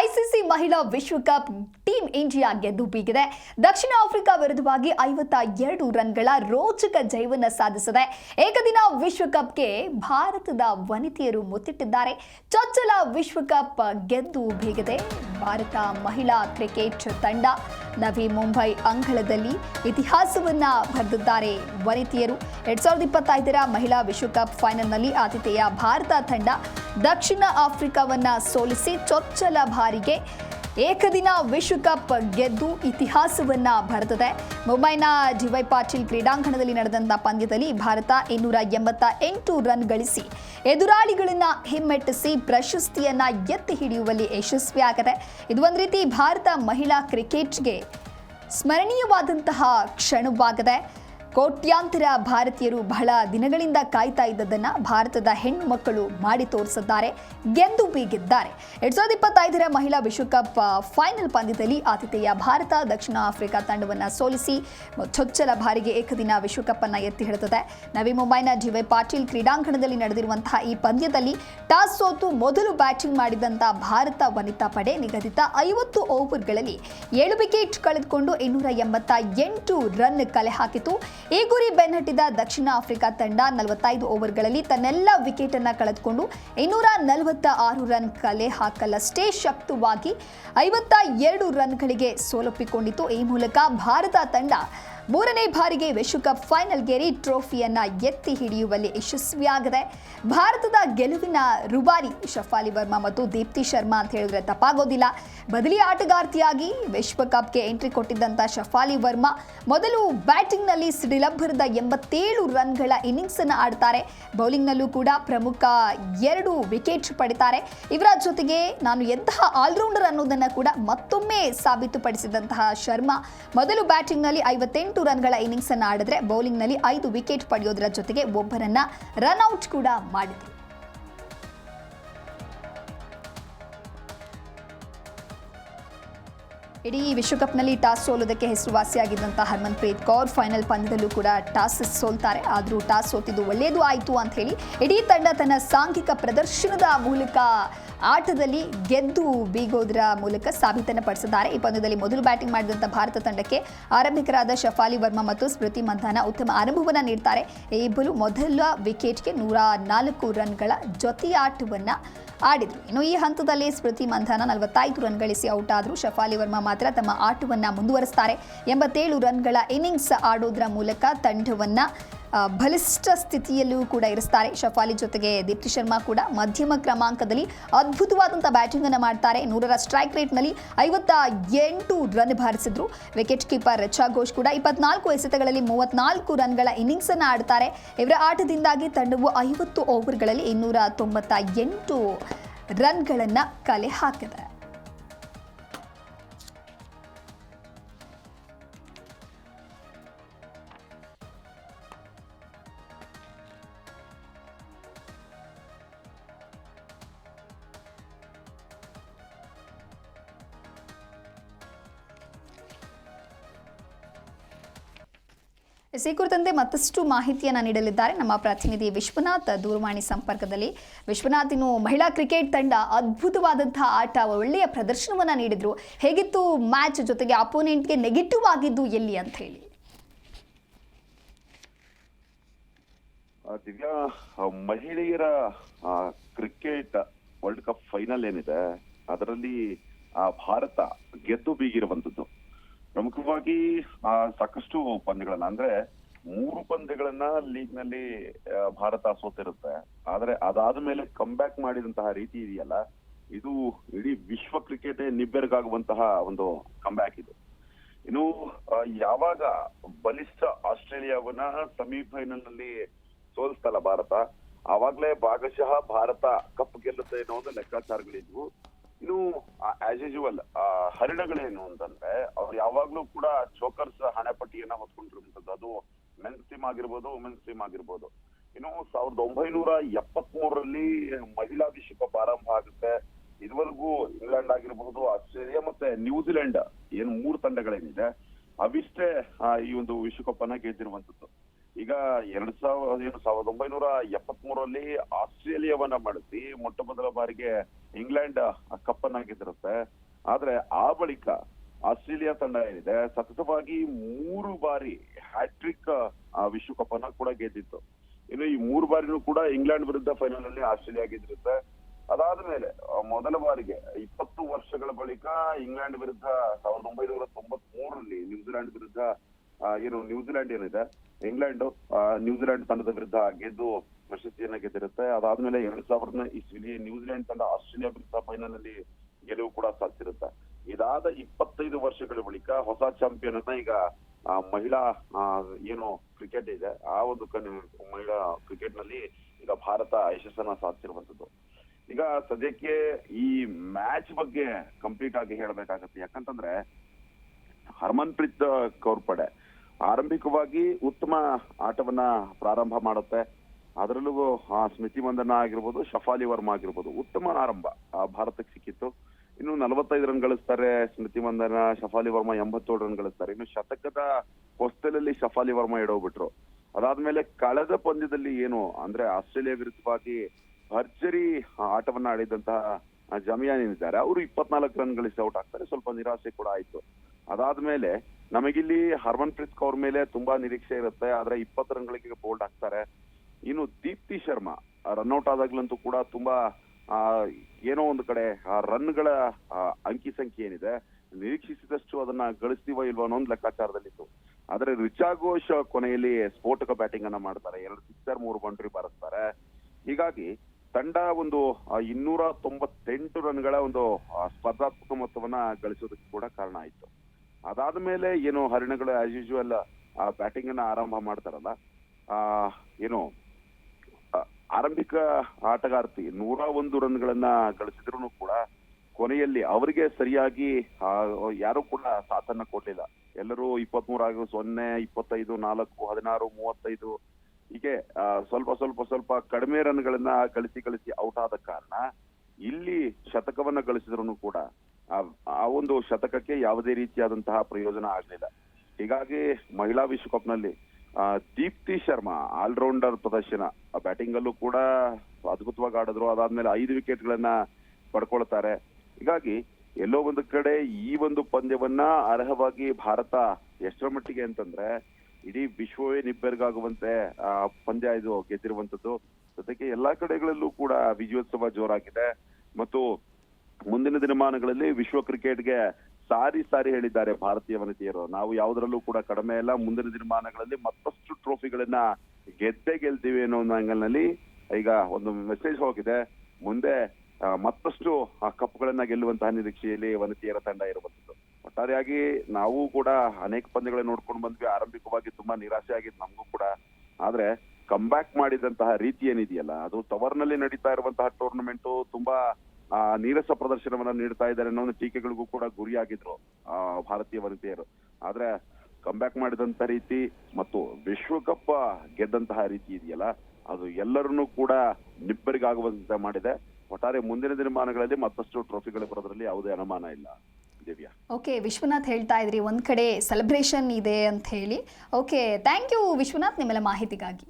ICC ಮಹಿಳಾ ವಿಶ್ವಕಪ್ team India ಗೆದ್ದು ಬೀಗಿದೆ. ದಕ್ಷಿಣ ಆಫ್ರಿಕಾ ವಿರುದ್ಧವಾಗಿ ಐವತ್ತ ಎರಡು ರನ್ಗಳ ರೋಚಕ ಜಯವನ್ನು ಸಾಧಿಸಿದೆ. ಏಕದಿನ ವಿಶ್ವಕಪ್ಗೆ ಭಾರತದ ವನಿತೆಯರು ಮುತ್ತಿಟ್ಟಿದ್ದಾರೆ. ಚೊಚ್ಚಲ ವಿಶ್ವಕಪ್ ಗೆದ್ದು ಬೀಗಿದೆ. ಭಾರತ ಮಹಿಳಾ ಕ್ರಿಕೆಟ್ ತಂಡ ನವಿ ಮುಂಬೈ ಅಂಗಳದಲ್ಲಿ ಇತಿಹಾಸವನ್ನ ಬರೆದಿದ್ದಾರೆ ವನಿತೆಯರು. ಎರಡ್ ಸಾವಿರದ ಇಪ್ಪತ್ತೈದರ ಮಹಿಳಾ ವಿಶ್ವಕಪ್ ಫೈನಲ್ನಲ್ಲಿ ಆತಿಥೇಯ ಭಾರತ ತಂಡ ದಕ್ಷಿಣ ಆಫ್ರಿಕಾವನ್ನ ಸೋಲಿಸಿ ಚೊಚ್ಚಲ ಬಾರಿಗೆ ಏಕದಿನ ವಿಶ್ವಕಪ್ ಗೆದ್ದು ಇತಿಹಾಸವನ್ನ ಬರೆದಿದೆ. ಮುಂಬೈನ ಡಿವೈ ಪಾಟೀಲ್ ಕ್ರೀಡಾಂಗಣದಲ್ಲಿ ನಡೆದಂತಹ ಪಂದ್ಯದಲ್ಲಿ ಭಾರತ ಇನ್ನೂರ ಎಂಬತ್ತ ಎಂಟು ರನ್ ಗಳಿಸಿ ಎದುರಾಳಿಗಳನ್ನ ಹಿಮ್ಮೆಟ್ಟಿಸಿ ಪ್ರಶಸ್ತಿಯನ್ನ ಎತ್ತಿ ಹಿಡಿಯುವಲ್ಲಿ ಯಶಸ್ವಿಯಾಗಿದೆ ಇದು ಒಂದು ರೀತಿ ಭಾರತ ಮಹಿಳಾ ಕ್ರಿಕೆಟ್ಗೆ ಸ್ಮರಣೀಯವಾದಂತಹ ಕ್ಷಣವಾಗಿದೆ. ಕೋಟ್ಯಾಂತರ ಭಾರತೀಯರು ಬಹಳ ದಿನಗಳಿಂದ ಕಾಯ್ತಾ ಇದ್ದದನ್ನ ಭಾರತದ ಹೆಣ್ಣು ಮಕ್ಕಳು ಮಾಡಿ ತೋರಿಸಿದ್ದಾರೆ, ಗೆದ್ದು ಬೀಗಿದ್ದಾರೆ. ಎರಡ್ ಸಾವಿರದ ಇಪ್ಪತ್ತೈದರ ಮಹಿಳಾ ವಿಶ್ವಕಪ್ ಫೈನಲ್ ಪಂದ್ಯದಲ್ಲಿ ಆತಿಥೇಯ ಭಾರತ, ದಕ್ಷಿಣ ಆಫ್ರಿಕಾ ತಂಡವನ್ನು ಸೋಲಿಸಿ ಚೊಚ್ಚಲ ಬಾರಿಗೆ ಏಕದಿನ ವಿಶ್ವಕಪ್ ಅನ್ನು ಎತ್ತಿ ಹಿಡಿದಿದೆ. ನವಿ ಮುಂಬೈನ ಡಿವೈ ಪಾಟೀಲ್ ಕ್ರೀಡಾಂಗಣದಲ್ಲಿ ನಡೆದಿರುವಂತಹ ಈ ಪಂದ್ಯದಲ್ಲಿ ಟಾಸ್ ಸೋತು ಮೊದಲು ಬ್ಯಾಟಿಂಗ್ ಮಾಡಿದಂತ ಭಾರತ ವನಿತಾ ಪಡೆ ನಿಗದಿತ ಐವತ್ತು ಓವರ್ಗಳಲ್ಲಿ ಏಳು ವಿಕೆಟ್ ಕಳೆದುಕೊಂಡು ಇನ್ನೂರ ಎಂಬತ್ತ ಎಂಟು ರನ್ ಕಲೆ ಹಾಕಿತು. ಈ ಗುರಿ ಬೆನ್ನಟ್ಟಿದ ದಕ್ಷಿಣ ಆಫ್ರಿಕಾ ತಂಡ ನಲವತ್ತೈದು ಓವರ್ಗಳಲ್ಲಿ ತನ್ನೆಲ್ಲ ವಿಕೆಟ್ ಅನ್ನ ಕಳೆದುಕೊಂಡು ಇನ್ನೂರ ನಲವತ್ತ ಆರು ರನ್ ಕಲೆ ಹಾಕಲಷ್ಟೇ ಶಕ್ತವಾಗಿ ಐವತ್ತ ಎರಡು ರನ್ಗಳಿಗೆ ಸೋಲೊಪ್ಪಿಕೊಂಡಿತು. ಈ ಮೂಲಕ ಭಾರತ ತಂಡ ಮೂರನೇ ಬಾರಿಗೆ ವಿಶ್ವಕಪ್ ಫೈನಲ್ ಗೆರಿ ಟ್ರೋಫಿಯನ್ನ ಎತ್ತಿ ಹಿಡಿಯುವಲ್ಲಿ ಯಶಸ್ವಿಯಾಗಿದೆ. ಭಾರತದ ಗೆಲುವಿನ ರುಬಾರಿ ಶಫಾಲಿ ವರ್ಮಾ ಮತ್ತು ದೀಪ್ತಿ ಶರ್ಮಾ ಅಂತ ಹೇಳಿದ್ರೆ ತಪ್ಪಾಗೋದಿಲ್ಲ. ಬದಲಿ ಆಟಗಾರ್ತಿಯಾಗಿ ವಿಶ್ವಕಪ್ಗೆ ಎಂಟ್ರಿ ಕೊಟ್ಟಿದ್ದಂಥ ಶಫಾಲಿ ವರ್ಮಾ ಮೊದಲು ಬ್ಯಾಟಿಂಗ್ನಲ್ಲಿ ಸಿಡಿಲಬ್ಬರದ ಎಂಬತ್ತೇಳು ರನ್ಗಳ ಇನ್ನಿಂಗ್ಸ್ ಅನ್ನು ಆಡ್ತಾರೆ. ಬೌಲಿಂಗ್ನಲ್ಲೂ ಕೂಡ ಪ್ರಮುಖ ಎರಡು ವಿಕೆಟ್ ಪಡಿತಾರೆ. ಇವರ ಜೊತೆಗೆ ನಾನು ಎಂತಹ ಆಲ್ರೌಂಡರ್ ಅನ್ನೋದನ್ನು ಕೂಡ ಮತ್ತೊಮ್ಮೆ ಸಾಬೀತುಪಡಿಸಿದಂತಹ ಶರ್ಮಾ ಮೊದಲು ಬ್ಯಾಟಿಂಗ್ನಲ್ಲಿ ಐವತ್ತೆಂಟು ರನ್ಗಳ ಇನ್ನಿಂಗ್ಸ್ ಅನ್ನು ಆಡಿದ್ರೆ ಬೌಲಿಂಗ್ನಲ್ಲಿ ಐದು ವಿಕೆಟ್ ಪಡೆಯೋದರ ಜೊತೆಗೆ ಒಬ್ಬರನ್ನ ರನ್ಔಟ್ ಕೂಡ ಮಾಡಿದ್ರು. ಇಡೀ ವಿಶ್ವಕಪ್ನಲ್ಲಿ ಟಾಸ್ ಸೋಲೋದಕ್ಕೆ ಹೆಸರುವಾಸಿಯಾಗಿದ್ದಂಥ ಹರ್ಮನ್ಪ್ರೀತ್ ಕೌರ್ ಫೈನಲ್ ಪಂದ್ಯದಲ್ಲೂ ಕೂಡ ಟಾಸ್ ಸೋಲ್ತಾರೆ. ಆದರೂ ಟಾಸ್ ಸೋತಿದ್ದು ಒಳ್ಳೆಯದು ಆಯಿತು ಅಂತ ಹೇಳಿ ಇಡೀ ತಂಡ ತನ್ನ ಸಾಂಘಿಕ ಪ್ರದರ್ಶನದ ಮೂಲಕ ಆಟದಲ್ಲಿ ಗೆದ್ದು ಬೀಗೋದ್ರ ಮೂಲಕ ಸಾಬೀತನ್ನು ಪಡಿಸಿದ್ದಾರೆ. ಈ ಪಂದ್ಯದಲ್ಲಿ ಮೊದಲು ಬ್ಯಾಟಿಂಗ್ ಮಾಡಿದಂಥ ಭಾರತ ತಂಡಕ್ಕೆ ಆರಂಭಿಕರಾದ ಶಫಾಲಿ ವರ್ಮಾ ಮತ್ತು ಸ್ಮೃತಿ ಮಂಧಾನ ಉತ್ತಮ ಅನುಭವವನ್ನು ನೀಡ್ತಾರೆ. ಇಬ್ಬರು ಮೊದಲ ವಿಕೆಟ್ಗೆ ನೂರ ನಾಲ್ಕು ರನ್ಗಳ ಜೊತೆಯಾಟವನ್ನು ಆಡಿದ್ರು. ಇನ್ನು ಈ ಹಂತದಲ್ಲಿ ಸ್ಮೃತಿ ಮಂಧನ ನಲವತ್ತೈದು ರನ್ ಗಳಿಸಿ ಔಟ್ ಆದ್ರು ಶಫಾಲಿ ವರ್ಮಾ ಮಾತ್ರ ತಮ್ಮ ಆಟವನ್ನ ಮುಂದುವರಿಸ್ತಾರೆ. ಎಂಬತ್ತೇಳು ರನ್ಗಳ ಇನ್ನಿಂಗ್ಸ್ ಆಡೋದ್ರ ಮೂಲಕ ತಂಡವನ್ನ ಬಲಿಷ್ಠ ಸ್ಥಿತಿಯಲ್ಲೂ ಕೂಡ ಇರಿಸ್ತಾರೆ. ಶಫಾಲಿ ಜೊತೆಗೆ ದೀಪ್ತಿ ಶರ್ಮಾ ಕೂಡ ಮಧ್ಯಮ ಕ್ರಮಾಂಕದಲ್ಲಿ ಅದ್ಭುತವಾದಂಥ ಬ್ಯಾಟಿಂಗ್ ಅನ್ನು ಮಾಡ್ತಾರೆ. ನೂರರ ಸ್ಟ್ರೈಕ್ ರೇಟ್ನಲ್ಲಿ ಐವತ್ತ ಎಂಟು ರನ್ ಬಾರಿಸಿದ್ರು ವಿಕೆಟ್ ಕೀಪರ್ ರಿಚಾ ಘೋಷ್ ಕೂಡ ಇಪ್ಪತ್ನಾಲ್ಕು ಎಸೆತಗಳಲ್ಲಿ ಮೂವತ್ನಾಲ್ಕು ರನ್ಗಳ ಇನ್ನಿಂಗ್ಸ್ ಅನ್ನು ಆಡ್ತಾರೆ. ಇವರ ಆಟದಿಂದಾಗಿ ತಂಡವು ಐವತ್ತು ಓವರ್ಗಳಲ್ಲಿ ಇನ್ನೂರ ತೊಂಬತ್ತ ಎಂಟು ರನ್ಗಳನ್ನು ಕಲೆ ಹಾಕಿದೆ. ಎಸ್, ಈ ಕುರಿತಂತೆ ಮತ್ತಷ್ಟು ಮಾಹಿತಿಯನ್ನು ನೀಡಲಿದ್ದಾರೆ ನಮ್ಮ ಪ್ರತಿನಿಧಿ ವಿಶ್ವನಾಥ್ ದೂರವಾಣಿ ಸಂಪರ್ಕದಲ್ಲಿ. ವಿಶ್ವನಾಥ್ ಇನ್ನು ಮಹಿಳಾ ಕ್ರಿಕೆಟ್ ತಂಡ ಅದ್ಭುತವಾದಂತಹ ಆಟ ಒಳ್ಳೆಯ ಪ್ರದರ್ಶನವನ್ನು ನೀಡಿದ್ರು. ಹೇಗಿತ್ತು ಮ್ಯಾಚ್ ಜೊತೆಗೆ ಅಪೋನೆಂಟ್ಗೆ ನೆಗೆಟಿವ್ ಆಗಿದ್ದು ಎಲ್ಲಿ ಅಂತ ಹೇಳಿ. ದಿವ್ಯಾ ಮಹಿಳೆಯರ ಕ್ರಿಕೆಟ್ ವರ್ಲ್ಡ್ ಕಪ್ ಫೈನಲ್ ಏನಿದೆ ಅದರಲ್ಲಿ ಆ, ಭಾರತ ಗೆದ್ದು ಬೀಗಿರುವಂತದ್ದು ಪ್ರಮುಖವಾಗಿ ಸಾಕಷ್ಟು ಪಂದ್ಯಗಳನ್ನ ಅಂದ್ರೆ ಮೂರು ಪಂದ್ಯಗಳನ್ನ ಲೀಗ್ನಲ್ಲಿ ಭಾರತ ಸೋತಿರುತ್ತೆ. ಆದ್ರೆ ಅದಾದ ಮೇಲೆ ಬ್ಯಾಕ್ ಮಾಡಿದಂತಹ ರೀತಿ ಇದೆಯಲ್ಲ, ಇದು ಇಡೀ ವಿಶ್ವ ಕ್ರಿಕೆಟ್ ನಿಬ್ಬೆರಗಾಗುವಂತಹ ಒಂದು ಬ್ಯಾಕ್ ಇದು. ಇನ್ನು ಯಾವಾಗ ಬಲಿಷ್ಠ ಆಸ್ಟ್ರೇಲಿಯಾವನ್ನ ಸೆಮಿಫೈನಲ್ನಲ್ಲಿ ಸೋಲಿಸ್ತಲ್ಲ ಭಾರತ, ಆವಾಗ್ಲೇ ಭಾಗಶಃ ಭಾರತ ಕಪ್ ಗೆಲ್ಲುತ್ತೆ ಅನ್ನೋ ಒಂದು ಲೆಕ್ಕಾಚಾರಗಳಿದ್ವು. ಇನ್ನು ಆಸ್ ಯೂಶುವಲ್ ಹರಿಣಗಳೇನು ಅಂತಂದ್ರೆ, ಅವ್ರು ಯಾವಾಗ್ಲೂ ಕೂಡ ಚೋಕರ್ಸ್ ಹಣೆಪಟ್ಟಿಯನ್ನ ಹೊತ್ಕೊಂಡಿರುವಂತದ್ದು ಅದು ಮೆನ್ಸ್ ಟೀಮ್ ಆಗಿರ್ಬೋದು ವುಮೆನ್ಸ್ ಟೀಮ್ ಆಗಿರ್ಬೋದು. ಇನ್ನು, ಸಾವಿರದ ಒಂಬೈನೂರ ಎಪ್ಪತ್ ಮೂರರಲ್ಲಿ ಮಹಿಳಾ ವಿಶ್ವಕಪ್ ಆರಂಭ ಆಗುತ್ತೆ. ಇದುವರೆಗೂ ಇಂಗ್ಲೆಂಡ್ ಆಗಿರ್ಬಹುದು ಆಸ್ಟ್ರೇಲಿಯಾ ಮತ್ತೆ ನ್ಯೂಜಿಲೆಂಡ್ ಏನು ಮೂರು ತಂಡಗಳೇನಿದೆ, ಅವಿಷ್ಟೇ ಈ ಒಂದು ವಿಶ್ವಕಪ್ ಅನ್ನ ಗೆದ್ದಿರುವಂತದ್ದು ಈಗ ಎರಡ್ ಸಾವಿರದ ಸಾವಿರದ ಒಂಬೈನೂರ ಎಪ್ಪತ್ ಮೂರಲ್ಲಿ ಆಸ್ಟ್ರೇಲಿಯಾವನ್ನ ಮಾಡಿಸಿ ಮೊಟ್ಟ ಮೊದಲ ಬಾರಿಗೆ ಇಂಗ್ಲೆಂಡ್ ಕಪ್ ಅನ್ನ ಆದ್ರೆ ಆ ಬಳಿಕ ಆಸ್ಟ್ರೇಲಿಯಾ ತಂಡ ಏನಿದೆ, ಸತತವಾಗಿ ಮೂರು ಬಾರಿ ಹ್ಯಾಟ್ರಿಕ್ ವಿಶ್ವಕಪ್ ಅನ್ನ ಕೂಡ ಗೆದ್ದಿತ್ತು. ಇನ್ನು ಈ ಮೂರು ಬಾರಿನೂ ಕೂಡ ಇಂಗ್ಲೆಂಡ್ ವಿರುದ್ಧ ಫೈನಲ್ ಅಲ್ಲಿ ಆಸ್ಟ್ರೇಲಿಯಾ ಗೆದ್ದಿರುತ್ತೆ. ಅದಾದ ಮೇಲೆ ಮೊದಲ ಬಾರಿಗೆ ಇಪ್ಪತ್ತು ವರ್ಷಗಳ ಬಳಿಕ ಇಂಗ್ಲೆಂಡ್ ವಿರುದ್ಧ ಸಾವಿರದ ಒಂಬೈನೂರ ತೊಂಬತ್ ಮೂರರಲ್ಲಿ ನ್ಯೂಜಿಲೆಂಡ್ ವಿರುದ್ಧ ಏನು ನ್ಯೂಜಿಲೆಂಡ್ ಏನಿದೆ ಇಂಗ್ಲೆಂಡ್ ನ್ಯೂಜಿಲೆಂಡ್ ತಂಡದ ವಿರುದ್ಧ ಗೆದ್ದು ಪ್ರಶಸ್ತಿಯನ್ನ ಗೆದ್ದಿರುತ್ತೆ. ಅದಾದ್ಮೇಲೆ ಎರಡ್ ಸಾವಿರದ ಇಸ್ವಿಲಿ ನ್ಯೂಜಿಲೆಂಡ್ ತಂಡ ಆಸ್ಟ್ರೇಲಿಯಾ ವಿರುದ್ಧ ಫೈನಲ್ ಅಲ್ಲಿ ಗೆಲುವು ಕೂಡ ಸಾಧಿಸಿರುತ್ತೆ. ಇದಾದ ಇಪ್ಪತ್ತೈದು ವರ್ಷಗಳ ಬಳಿಕ ಹೊಸ ಚಾಂಪಿಯನ್ ಅನ್ನ ಈಗ ಮಹಿಳಾ ಏನು ಕ್ರಿಕೆಟ್ ಇದೆ, ಆ ಒಂದು ಮಹಿಳಾ ಕ್ರಿಕೆಟ್ನಲ್ಲಿ ಈಗ ಭಾರತ ಯಶಸ್ಸನ್ನ ಸಾಧಿಸಿರುವಂತದ್ದು ಈಗ ಸದ್ಯಕ್ಕೆ ಈ ಮ್ಯಾಚ್ ಬಗ್ಗೆ ಕಂಪ್ಲೀಟ್ ಆಗಿ ಹೇಳ್ಬೇಕಾಗತ್ತೆ. ಯಾಕಂತಂದ್ರೆ ಹರ್ಮನ್ಪ್ರೀತ್ ಕೌರ್ ಪಡೆ ಆರಂಭಿಕವಾಗಿ ಉತ್ತಮ ಆಟವನ್ನ ಪ್ರಾರಂಭ ಮಾಡುತ್ತೆ. ಅದರಲ್ಲೂ, ಆ, ಸ್ಮೃತಿ ಮಂದನ ಆಗಿರ್ಬೋದು, ಶಫಾಲಿ ವರ್ಮಾ ಆಗಿರ್ಬೋದು, ಉತ್ತಮ ಆರಂಭ, ಆ, ಭಾರತಕ್ಕೆ ಸಿಕ್ಕಿತ್ತು. ಇನ್ನು ನಲವತ್ತೈದು ರನ್ ಗಳಿಸ್ತಾರೆ ಸ್ಮೃತಿ ಮಂದನ ಶಫಾಲಿ ವರ್ಮಾ ಎಂಬತ್ತೇಳು ರನ್ ಗಳಿಸ್ತಾರೆ. ಇನ್ನು ಶತಕದ ಹೊಸ್ತಲಲ್ಲಿ ಶಫಾಲಿ ವರ್ಮಾ ಇಡೋಗ್ಬಿಟ್ರು ಅದಾದ್ಮೇಲೆ ಕಳೆದ ಪಂದ್ಯದಲ್ಲಿ ಏನು, ಅಂದ್ರೆ ಆಸ್ಟ್ರೇಲಿಯಾ ವಿರುದ್ಧವಾಗಿ ಭರ್ಜರಿ ಆಟವನ್ನ ಆಡಿದಂತಹ ಜಮಿಯಾನ್ ಏನಿದ್ದಾರೆ ಅವರು ಇಪ್ಪತ್ನಾಲ್ಕು ರನ್ ಗಳಿಸಿ ಔಟ್ ಆಗ್ತಾರೆ. ಸ್ವಲ್ಪ ನಿರಾಸೆ ಕೂಡ ಆಯ್ತು. ಅದಾದ್ಮೇಲೆ ನಮಗಿಲ್ಲಿ ಹರ್ಮನ್ ಪ್ರೀತ್ ಕೌರ್ ಮೇಲೆ ತುಂಬಾ ನಿರೀಕ್ಷೆ ಇರುತ್ತೆ, ಆದ್ರೆ ಇಪ್ಪತ್ತು ರನ್ಗಳಿಗೆ ಬೋಲ್ಡ್ ಆಗ್ತಾರೆ. ಇನ್ನು ದೀಪ್ತಿ ಶರ್ಮಾ ರನ್ಔಟ್ ಆದಾಗ್ಲಂತೂ ಕೂಡ ತುಂಬಾ ಏನೋ ಒಂದು ಕಡೆ, ಆ, ರನ್ಗಳ ಅಂಕಿ ಸಂಖ್ಯೆ ಏನಿದೆ, ನಿರೀಕ್ಷಿಸಿದಷ್ಟು ಅದನ್ನ ಗಳಿಸ್ತೀವೋ ಇಲ್ವಾ ಅನ್ನೋ ಒಂದು ಲೆಕ್ಕಾಚಾರದಲ್ಲಿತ್ತು. ಆದ್ರೆ ರಿಚಾ ಘೋಷ್ ಕೊನೆಯಲ್ಲಿ ಸ್ಫೋಟಕ ಬ್ಯಾಟಿಂಗ್ ಅನ್ನ ಮಾಡ್ತಾರೆ. ಎರಡು ಸಿಕ್ಸರ್, ಮೂರು ಬೌಂಡ್ರಿ ಬಾರಿಸ್ತಾರೆ. ಹೀಗಾಗಿ ತಂಡ ಒಂದು ಇನ್ನೂರ ತೊಂಬತ್ತೆಂಟು ರನ್ಗಳ ಒಂದು ಸ್ಪರ್ಧಾತ್ಮಕ ಮೊತ್ತವನ್ನ ಗಳಿಸೋದಕ್ಕೆ ಕೂಡ ಕಾರಣ ಆಯ್ತು. ಅದಾದ್ಮೇಲೆ ಏನು ಹರಿಣಗಳು ಆಸ್ ಯೂಶುವಲ್ ಬ್ಯಾಟಿಂಗ್ ಅನ್ನ ಆರಂಭ ಮಾಡ್ತಾರಲ್ಲ ಆ ಏನು ಆ, ಆರಂಭಿಕ ಆಟಗಾರ್ತಿ ನೂರ ಒಂದು ರನ್ಗಳನ್ನ ಗಳಿಸಿದ್ರು ಕೂಡ ಕೊನೆಯಲ್ಲಿ ಅವರಿಗೆ ಸರಿಯಾಗಿ ಯಾರು ಕೂಡ ಸಾಥನ್ನ ಕೊಟ್ಟಿಲ್ಲ ಎಲ್ಲರೂ ಇಪ್ಪತ್ ಮೂರಾಗ ಸೊನ್ನೆ ಇಪ್ಪತ್ತೈದು ನಾಲ್ಕು ಹದಿನಾರು ಮೂವತ್ತೈದು ಹೀಗೆ ಸ್ವಲ್ಪ ಸ್ವಲ್ಪ ಸ್ವಲ್ಪ ಕಡಿಮೆ ರನ್ಗಳನ್ನ ಗಳಿಸಿ ಗಳಿಸಿ ಔಟ್ ಆದ ಕಾರಣ ಇಲ್ಲಿ ಶತಕವನ್ನ ಗಳಿಸಿದ್ರು ಕೂಡ ಆ- ಒಂದು ಶತಕಕ್ಕೆ ಯಾವುದೇ ರೀತಿಯಾದಂತಹ ಪ್ರಯೋಜನ ಆಗಲಿಲ್ಲ. ಹೀಗಾಗಿ ಮಹಿಳಾ ವಿಶ್ವಕಪ್ನಲ್ಲಿ ದೀಪ್ತಿ ಶರ್ಮಾ, ಆಲ್ರೌಂಡರ್ ಪ್ರದರ್ಶನ ಬ್ಯಾಟಿಂಗ್ ಅಲ್ಲೂ ಕೂಡ ಅದ್ಭುತವಾಗಿ ಆಡಿದ್ರು. ಅದಾದ್ಮೇಲೆ ಐದು ವಿಕೆಟ್ ಗಳನ್ನ ಪಡ್ಕೊಳ್ತಾರೆ. ಹೀಗಾಗಿ ಎಲ್ಲೋ ಒಂದು ಕಡೆ ಈ ಒಂದು ಪಂದ್ಯವನ್ನ ಅರ್ಹವಾಗಿ ಭಾರತ ಎಷ್ಟರ ಮಟ್ಟಿಗೆ ಅಂತಂದ್ರೆ, ಇಡೀ ವಿಶ್ವವೇ ನಿಬ್ಬೆರಗಾಗುವಂತೆ, ಆ, ಪಂದ್ಯ ಇದು ಗೆದ್ದಿರುವಂತದ್ದು ಜೊತೆಗೆ ಎಲ್ಲಾ ಕಡೆಗಳಲ್ಲೂ ಕೂಡ ವಿಜಯೋತ್ಸವ ಜೋರಾಗಿದೆ. ಮತ್ತು ಮುಂದಿನ ದಿನಮಾನಗಳಲ್ಲಿ ವಿಶ್ವ ಕ್ರಿಕೆಟ್ಗೆ ಸಾರಿ ಸಾರಿ ಹೇಳಿದ್ದಾರೆ ಭಾರತೀಯ ವನಿತೆಯರು. ನಾವು ಯಾವುದರಲ್ಲೂ ಕೂಡ ಕಡಿಮೆ ಇಲ್ಲ ಮುಂದಿನ ದಿನಮಾನಗಳಲ್ಲಿ ಮತ್ತಷ್ಟು ಟ್ರೋಫಿಗಳನ್ನ ಗೆದ್ದೇ ಗೆಲ್ತೀವಿ ಅನ್ನೋ ಒಂದು ಆಂಗಲ್ನಲ್ಲಿ ಈಗ ಒಂದು ಮೆಸೇಜ್ ಹೋಗಿದೆ. ಮುಂದೆ ಮತ್ತಷ್ಟು ಕಪ್ಗಳನ್ನ ಗೆಲ್ಲುವಂತಹ ನಿರೀಕ್ಷೆಯಲ್ಲಿ ವನಿತೆಯರ ತಂಡ ಇರುವಂತದ್ದು ಒಟ್ಟಾರೆಯಾಗಿ ನಾವು ಕೂಡ ಅನೇಕ ಪಂದ್ಯಗಳನ್ನ ನೋಡ್ಕೊಂಡು ಬಂದ್ವಿ. ಆರಂಭಿಕವಾಗಿ ತುಂಬಾ ನಿರಾಸೆ ಆಗಿತ್ತು ನಮಗೂ ಕೂಡ. ಆದ್ರೆ ಕಂಬ್ಯಾಕ್ ಮಾಡಿದಂತಹ ರೀತಿ ಏನಿದೆಯಲ್ಲ, ಅದು ತವರ್ನಲ್ಲಿ ನಡೀತಾ ಇರುವಂತಹ ಟೂರ್ನಮೆಂಟ್ ತುಂಬಾ ನೀರಸ ಪ್ರದರ್ಶನವನ್ನ ನೀಡ್ತಾ ಇದ್ದಾರೆ ಅನ್ನೋ ಒಂದು ಟೀಕೆಗಳಿಗೂ ಕೂಡ ಗುರಿಯಾಗಿದ್ರು ಆ, ಭಾರತೀಯ ವನಿತೆಯರು. ಆದ್ರೆ ಕಂಬ್ಯಾಕ್ ಮಾಡಿದಂತ ರೀತಿ ಮತ್ತು ವಿಶ್ವಕಪ್ ಗೆದ್ದಂತಹ ರೀತಿ ಇದೆಯಲ್ಲ ಅದು ಎಲ್ಲರನ್ನೂ ಕೂಡ ನಿಬ್ಬರಿಗಾಗುವಂತೆ ಮಾಡಿದೆ. ಒಟ್ಟಾರೆ ಮುಂದಿನ ದಿನಮಾನಗಳಲ್ಲಿ ಮತ್ತಷ್ಟು ಟ್ರೋಫಿಗಳು ಬರೋದ್ರಲ್ಲಿ ಯಾವುದೇ ಅನುಮಾನ ಇಲ್ಲ. ದಿವ್ಯಾ. ಓಕೆ ವಿಶ್ವನಾಥ್ ಹೇಳ್ತಾ ಇದ್ರಿ ಒಂದ್ ಕಡೆ ಸೆಲೆಬ್ರೇಷನ್ ಇದೆ ಅಂತ ಹೇಳಿ. ಓಕೆ ಥ್ಯಾಂಕ್ ಯು ವಿಶ್ವನಾಥ್ ನಿಮ್ಮೆಲ್ಲ ಮಾಹಿತಿಗಾಗಿ.